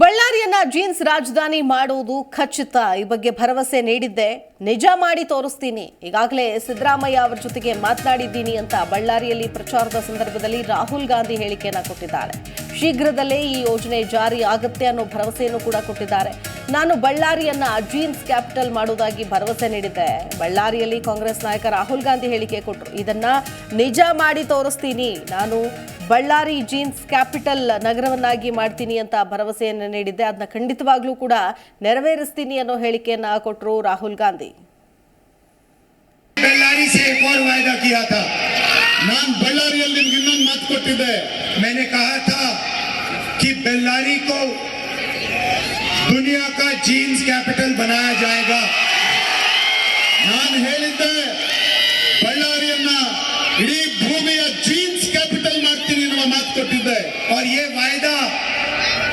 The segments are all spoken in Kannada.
ಬಳ್ಳಾರಿಯನ್ನ ಜೀನ್ಸ್ ರಾಜಧಾನಿ ಮಾಡುವುದು ಖಚಿತ. ಈ ಬಗ್ಗೆ ಭರವಸೆ ನೀಡಿದ್ದೆ. ನಿಜ ಮಾಡಿ ತೋರಿಸ್ತೀನಿ. ಈಗಾಗಲೇ ಸಿದ್ದರಾಮಯ್ಯ ಅವರ ಜೊತೆಗೆ ಮಾತನಾಡಿದ್ದೀನಿ ಅಂತ ಬಳ್ಳಾರಿಯಲ್ಲಿ ಪ್ರಚಾರದ ಸಂದರ್ಭದಲ್ಲಿ ರಾಹುಲ್ ಗಾಂಧಿ ಹೇಳಿಕೆಯನ್ನ ಕೊಟ್ಟಿದ್ದಾರೆ. ಶೀಘ್ರದಲ್ಲೇ ಈ ಯೋಜನೆ ಜಾರಿ ಆಗುತ್ತೆ ಅನ್ನೋ ಭರವಸೆಯನ್ನು ಕೂಡ ಕೊಟ್ಟಿದ್ದಾರೆ. ನಾನು ಬಳ್ಳಾರಿಯನ್ನ ಜೀನ್ಸ್ ಕ್ಯಾಪಿಟಲ್ ಮಾಡುವುದಾಗಿ ಭರವಸೆ ನೀಡಿದ್ದೆ. ಬಳ್ಳಾರಿಯಲ್ಲಿ ಕಾಂಗ್ರೆಸ್ ನಾಯಕ ರಾಹುಲ್ ಗಾಂಧಿ ಹೇಳಿಕೆ ಕೊಟ್ಟರು ಇದನ್ನ ನಿಜ ಮಾಡಿ ತೋರಿಸ್ತೀನಿ. ನಾನು ಬಳ್ಳಾರಿ ಜೀನ್ಸ್ ಕ್ಯಾಪಿಟಲ್ ನಗರವನ್ನಾಗಿ ಮಾಡ್ತೀನಿ ಅಂತ ಭರವಸೆಯನ್ನು ನೀಡಿದ್ದೆ ಅದನ್ನ ಖಂಡಿತವಾಗ್ಲೂ ಕೂಡ ನೆರವೇರಿಸ್ತೀನಿ ಅನ್ನೋ ಹೇಳಿಕೆಯನ್ನ ಕೊಟ್ಟರು ರಾಹುಲ್ ಗಾಂಧಿ बेल्लारी से एक और वायदा किया था ನಾನ್ ಬಳ್ಳಾರಿಯಲ್ಲಿ ನಿಮ್ಗೆ ಇನ್ನೊಂದು ಮಾತು ಕೊಟ್ಟಿದ್ದೆ मैंने कहा था कि बेल्लारी को दुनिया का जीन्स कैपिटल बनाया जाएगा ನಾನು ಹೇಳಿದ್ದೆ ये वायदा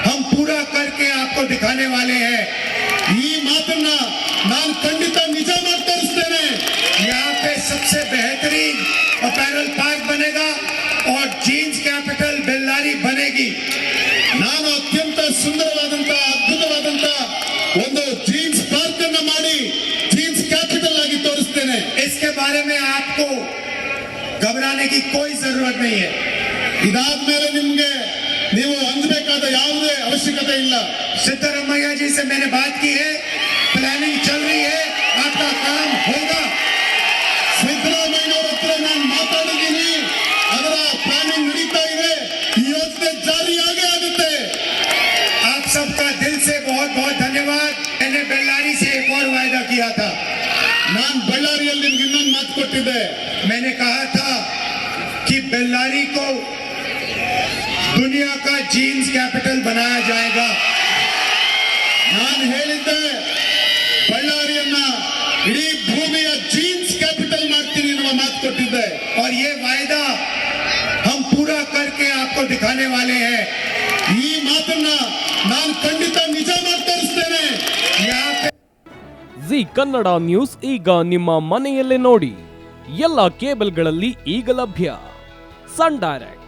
हम पूरा करके आपको दिखाने वाले हैं ಈ ಮಾತನ್ನ ನಾನು ಖಂಡಿತ ನಿಜ ಮಾಡಿ ತೋರಿಸ್ತೇನೆ यहाँ पे सबसे बेहतरीन अपैरल पार्क बनेगा और जीन्स कैपिटल बेल्लारी बनेगी ನಾನು ಅತ್ಯಂತ ಸುಂದರವಾದಂತ ಅದ್ಭುತವಾದಂತ ಒಂದು ಜೀನ್ಸ್ ಪಾರ್ಕ್ ಅನ್ನ ಮಾಡಿ ಜೀನ್ಸ್ ಕ್ಯಾಪಿಟಲ್ ಆಗಿ ತೋರಿಸ್ತೇನೆ इसके बारे में आपको घबराने की कोई जरूरत नहीं है ಇದಾದ್ಮೇಲೆ ನಿಮ್ಗೆ ನೀವು ಅಂಜಬೇಕಾದ ಯಾವುದೇ ಅವಶ್ಯಕತೆ ಇಲ್ಲ सिद्धरमैया जी से मैंने बात की है प्लानिंग चल रही है आपका काम होगा ಸಿದ್ದರಾಮಯ್ಯನವರ ಹತ್ರ ನಾನು ಮಾತಾಡಿದ್ದೀನಿ ಅದರ ಪ್ಲಾನಿಂಗ್ ನಡೀತಾ ಇದೆ ಈ ಯೋಜನೆ ಜಾರಿಯಾಗೇ ಆಗುತ್ತೆ आप सबका दिल से बहुत बहुत धन्यवाद मैंने बेल्लारी से एक और वायदा किया था ನಾನ್ ಬಳ್ಳಾರಿಯಲ್ಲಿ ನಿಮ್ಗೆ ಇನ್ನೊಂದು ಮಾತು ಕೊಟ್ಟಿದ್ದೆ मैंने कहा था कि बेल्लारी को दुनिया का जीन्स कैपिटल बनाया जाएगा ನಾನು ಹೇಳಿದ್ದೆ ಬಳ್ಳಾರಿಯನ್ನ ಇಡೀ ಭೂಮಿಯ ಜೀನ್ಸ್ ಕ್ಯಾಪಿಟಲ್ ಮಾಡ್ತೀನಿ ಅನ್ನುವ ಮಾತು ಕೊಟ್ಟಿದ್ದೆ और ये वायदा हम पूरा करके आपको दिखाने वाले हैं ಈ ಮಾತನ್ನ ನಾನು ಖಂಡಿತ ನಿಜ ಮಾಡಿ ತೋರಿಸ್ತೇನೆ यहाँ पे ಜಿ ಕನ್ನಡ ನ್ಯೂಸ್ ಈಗ ನಿಮ್ಮ ಮನೆಯಲ್ಲೇ ನೋಡಿ ಎಲ್ಲ ಕೇಬಲ್ಗಳಲ್ಲಿ ಈಗ ಲಭ್ಯ ಸನ್ ಡೈರೆಕ್ಟ್